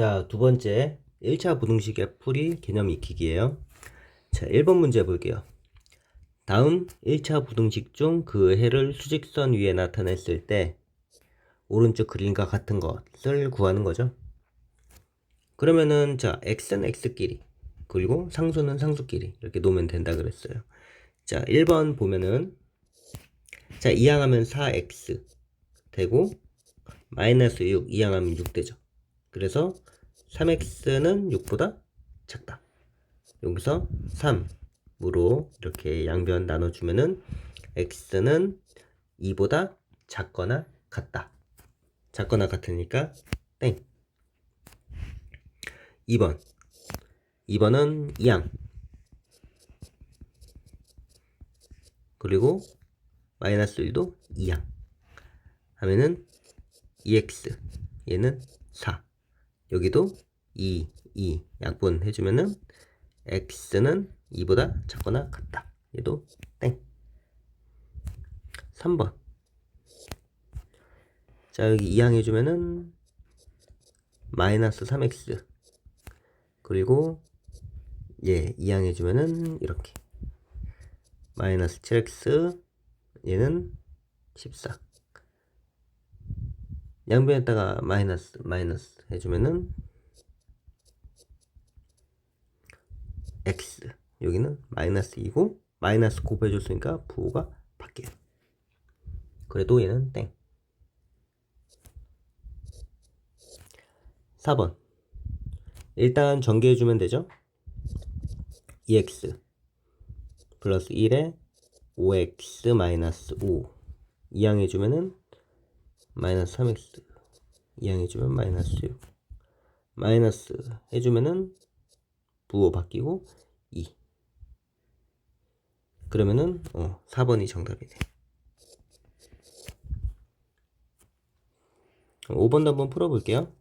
자, 두 번째 1차 부등식의 풀이 개념 익히기예요. 자, 1번 문제 볼게요. 다음 1차 부등식 중 그 해를 수직선 위에 나타냈을 때 오른쪽 그림과 같은 것을 구하는 거죠. 그러면은 자, x는 x끼리 그리고 상수는 상수끼리 이렇게 놓으면 된다 그랬어요. 자, 1번 보면은 자, 이항하면 4x 되고 마이너스 6 이항하면 6 되죠. 그래서 3x는 6보다 작다. 여기서 3으로 이렇게 양변 나눠주면은 x는 2보다 작거나 같다. 작거나 같으니까 땡. 2번. 2번은 2항. 그리고 마이너스 1도 2항. 하면은 2x. 얘는 4. 여기도 2, 2 약분 해주면은 x는 2보다 작거나 같다. 얘도 땡. 3번. 자, 여기 2항 해주면은 마이너스 3x. 그리고 예, 2항 해주면은 이렇게 마이너스 7x 얘는 14. 양변에다가 마이너스 마이너스 해주면은 x 여기는 마이너스 2고 마이너스 곱해줬으니까 부호가 바뀌어요. 그래도 얘는 땡. 4번. 일단 전개해주면 되죠? 2x 플러스 1에 5x 마이너스 5 이항해주면은 마이너스 3x 이항해주면 마이너스 6 마이너스 해주면은 부호 바뀌고 2 그러면은 어, 4번이 정답이 돼. 5번도 한번 풀어볼게요.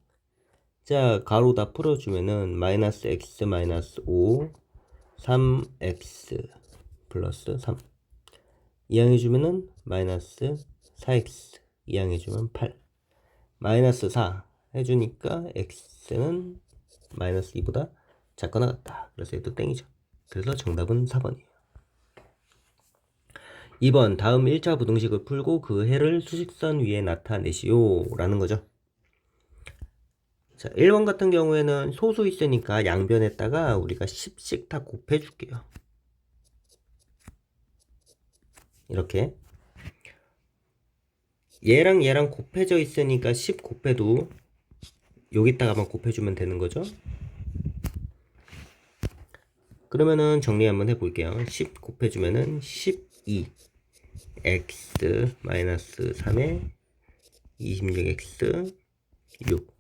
자 가로 다 풀어주면은 마이너스 x 마이너스 5 3x 플러스 3 이항해주면은 마이너스 4x 이항해주면 8 마이너스 4 해주니까 x는 마이너스 2보다 작거나 같다. 그래서 얘도 땡이죠. 그래서 정답은 4번이에요. 2번 다음 1차 부등식을 풀고 그 해를 수직선 위에 나타내시오 라는 거죠. 자 1번 같은 경우에는 소수 있으니까 양변에다가 우리가 10씩 다 곱해 줄게요. 이렇게 얘랑 얘랑 곱해져 있으니까 10 곱해도 여기다가만 곱해주면 되는 거죠? 그러면은 정리 한번 해볼게요. 10 곱해주면은 12 x 마이너스 3에 26x 6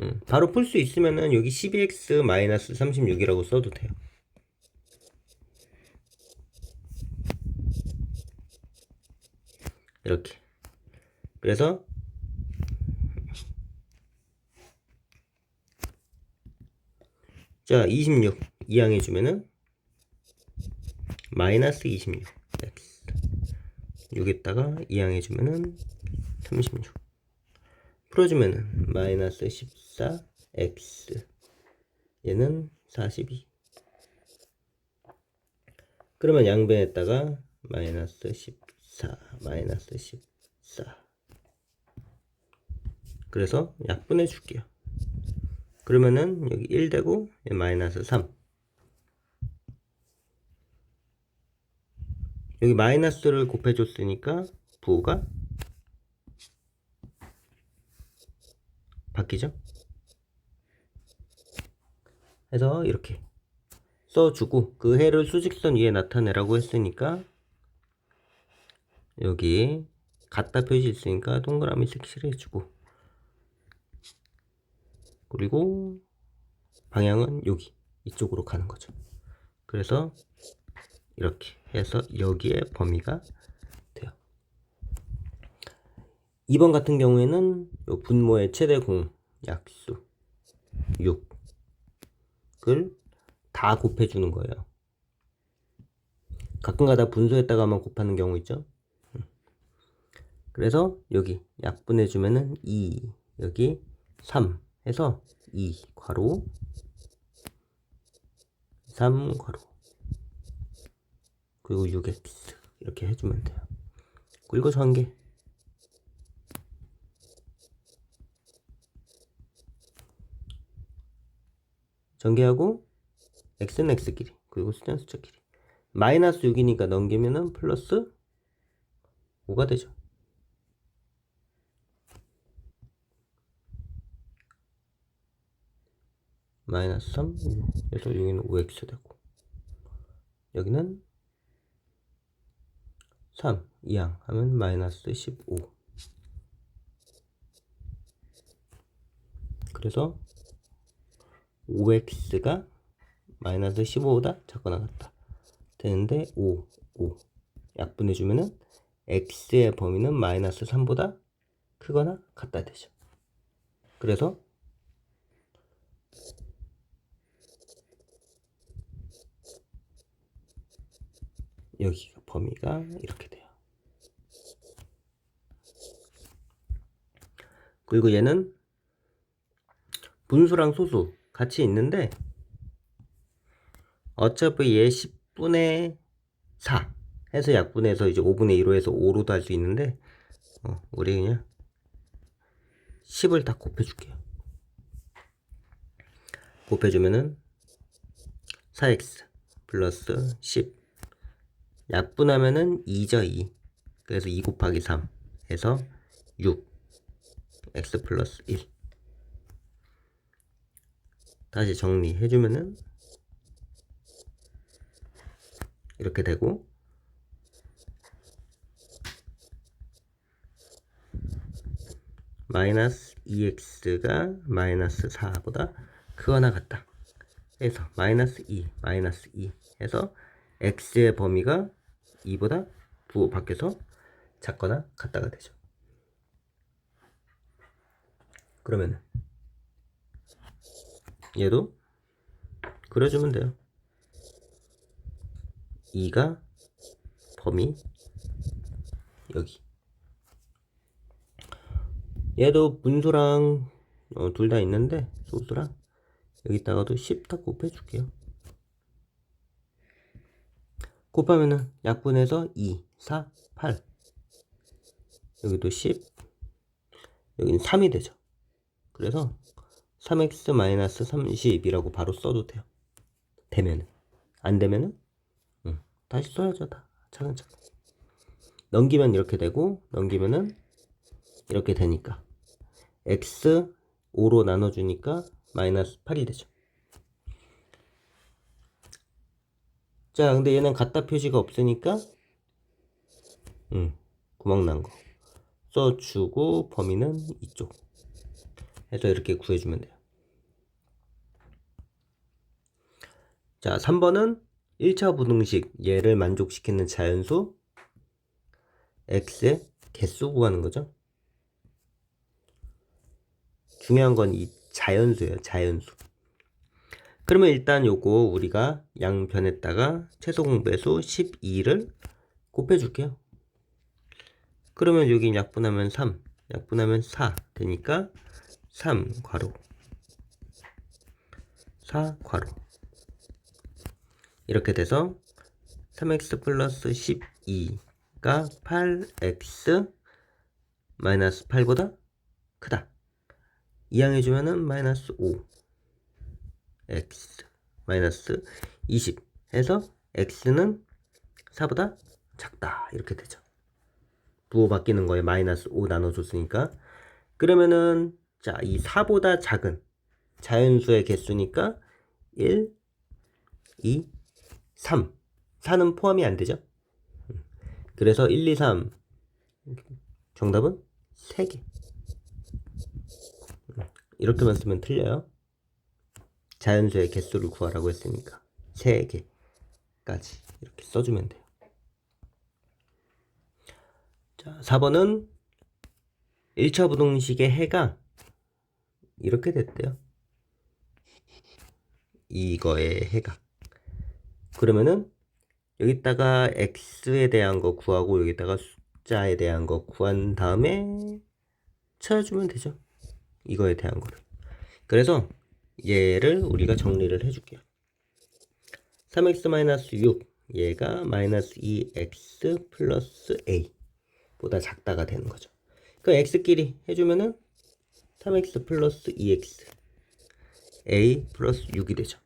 음, 바로 풀 수 있으면은 여기 12x 마이너스 36이라고 써도 돼요. 이렇게 그래서 자, 26 이항해 주면은 마이너스 26 x. 6에다가 이항해 주면은 36 풀어주면은 마이너스 14 x. 얘는 42 그러면 양변에다가 마이너스 14 마이너스 14 그래서 약분해 줄게요. 그러면은 여기 1 되고 마이너스 3 여기 마이너스를 곱해줬으니까 부호가 바뀌죠? 해서 이렇게 써주고 그 해를 수직선 위에 나타내라고 했으니까 여기 갖다 표시 있으니까 동그라미 색칠해 주고 그리고 방향은 여기 이쪽으로 가는 거죠. 그래서 이렇게 해서 여기에 범위가 돼요. 2번 같은 경우에는 요 분모의 최대 공 약수 6을 다 곱해주는 거예요. 가끔가다 분소에다가만 곱하는 경우 있죠. 그래서 여기 약분해주면은 2 여기 3 해서 2 괄호 3 괄호 그리고 6x 이렇게 해주면 돼요. 그리고 전개 전개하고 x는 x 길이 그리고 숫자는 숫자 길이 마이너스 6이니까 넘기면은 플러스 5가 되죠. 마이너스 3, 6. 그래서 여기는 5x 되고 여기는 3 이항 하면 마이너스 15 그래서 5x가 마이너스 15보다 작거나 같다. 되는데 5, 5 약분해주면은 x의 범위는 마이너스 3보다 크거나 같다 되죠. 그래서 여기가 범위가 이렇게 돼요. 그리고 얘는 분수랑 소수 같이 있는데 어차피 얘 10분의 4 해서 약분해서 이제 5분의 1로 해서 5로도 할 수 있는데 어, 우리 그냥 10을 다 곱해줄게요. 곱해주면은 4x 플러스 10 약분하면은 2죠 2 그래서 2 곱하기 3 해서 6 x 플러스 1 다시 정리해주면은 이렇게 되고 마이너스 2x가 마이너스 4보다 크거나 같다. 해서 마이너스 2 마이너스 2 해서 x의 범위가 2보다 부호 밖에서 작거나 같다가 되죠. 그러면 얘도 그려주면 돼요. 2가 범위 여기 얘도 분수랑 어, 둘 다 있는데 소수랑 여기다가도 10 다 곱해줄게요. 곱하면은 약분해서 2, 4, 8 여기도 10 여기는 3이 되죠. 그래서 3x-30이라고 바로 써도 돼요. 되면은. 안 되면은 응, 다시 써야죠 다. 차근차근. 넘기면 이렇게 되고 넘기면은 이렇게 되니까. x 5로 나눠주니까 마이너스 8이 되죠 자, 근데 얘는 갖다 표시가 없으니까, 음, 구멍 난 거. 써주고, 범위는 이쪽. 해서 이렇게 구해주면 돼요. 자, 3번은 1차 부등식, 얘를 만족시키는 자연수, x의 개수 구하는 거죠. 중요한 건 이 자연수예요, 자연수. 그러면 일단 요거 우리가 양변에다가 최소 공배수 12를 곱해줄게요. 그러면 여기 약분하면 3, 약분하면 4 되니까 3 괄호 4 괄호 이렇게 돼서 3x 플러스 12가 8x 마이너스 8보다 크다. 이항해주면은 마이너스 5 x 마이너스 20 해서 x는 4보다 작다. 이렇게 되죠. 부호 바뀌는 거에 마이너스 5 나눠줬으니까. 그러면은 자 이 4보다 작은 자연수의 개수니까 1, 2, 3 4는 포함이 안 되죠. 그래서 1, 2, 3 정답은 3개. 이렇게만 쓰면 틀려요. 자연수의 개수를 구하라고 했으니까 3개까지 이렇게 써주면 돼요. 자, 4번은 1차 부동식의 해가 이렇게 됐대요. 이거의 해가. 그러면은 여기다가 x에 대한 거 구하고 여기다가 숫자에 대한 거 구한 다음에 찾아주면 되죠. 이거에 대한 거를. 그래서 얘를 우리가 정리를 해줄게요. 3x-6 얘가 마이너스 2x 플러스 a 보다 작다가 되는 거죠. 그 x끼리 해주면은 3x 플러스 2x a 플러스 6이 되죠.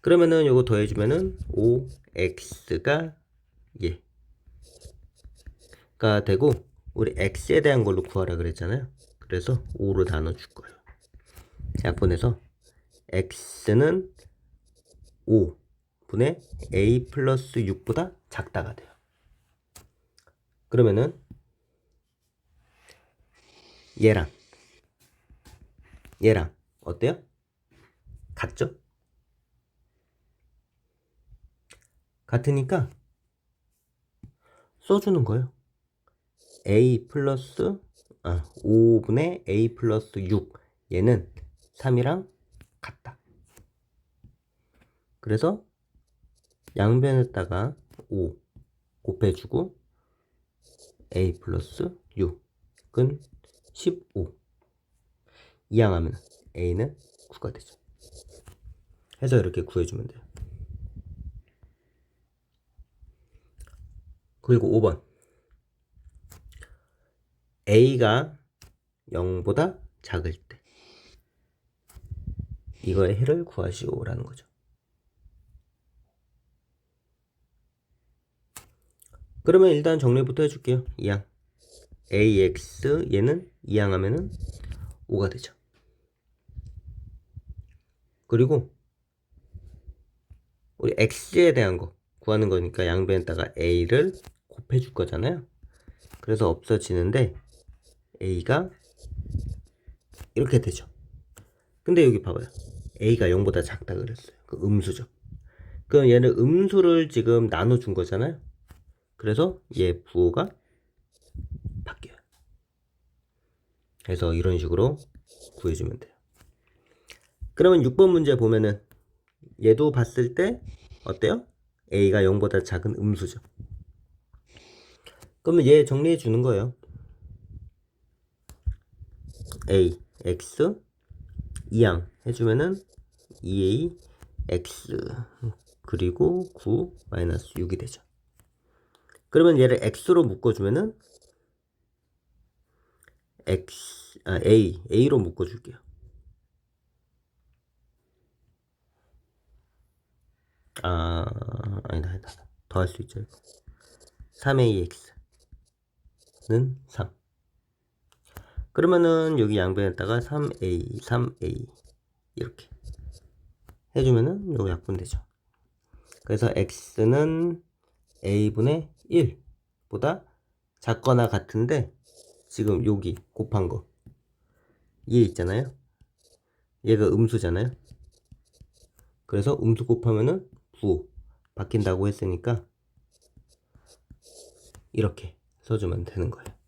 그러면은 요거 더해주면은 5x가 예. 가 되고 우리 x에 대한 걸로 구하라 그랬잖아요. 그래서 5로 나눠줄 거예요. 약분해서 x는 5분의 a 플러스 6보다 작다가 돼요. 그러면은 얘랑 얘랑 어때요? 같죠? 같으니까 써주는 거예요. a 플러스 아, 5분의 a 플러스 6 얘는 3이랑 같다. 그래서 양변에다가 5 곱해주고 a 플러스 6은 15 이항하면 a는 9가 되죠. 해서 이렇게 구해주면 돼요. 그리고 5번 a가 0보다 작을 때 이거의 해를 구하시오라는 거죠. 그러면 일단 정리부터 해줄게요. 2항 ax 얘는 2항 하면은 5가 되죠. 그리고 우리 x에 대한 거 구하는 거니까 양변에다가 a를 곱해 줄 거잖아요. 그래서 없어지는데 a가 이렇게 되죠. 근데 여기 봐봐요. A가 0보다 작다 그랬어요. 그 음수죠. 그럼 얘는 음수를 지금 나눠준 거잖아요. 그래서 얘 부호가 바뀌어요. 그래서 이런 식으로 구해주면 돼요. 그러면 6번 문제 보면은 얘도 봤을 때 어때요? a가 0보다 작은 음수죠. 그러면 얘 정리해 주는 거예요. a, x, 2항 해주면은 2a, x 그리고 9 마이너스 6이 되죠. 그러면 얘를 x로 묶어주면은 x, 아, a, a로 묶어줄게요. 아, 아니다, 아니다. 더할 수 있죠. 이거. 3ax는 3. 그러면은 여기 양변에다가 3a, 3a 이렇게 해주면은 요거 약분되죠. 그래서 x는 a분의 1보다 작거나 같은데 지금 여기 곱한 거 얘 있잖아요. 얘가 음수잖아요. 그래서 음수 곱하면은 부호 바뀐다고 했으니까 이렇게 써주면 되는 거예요.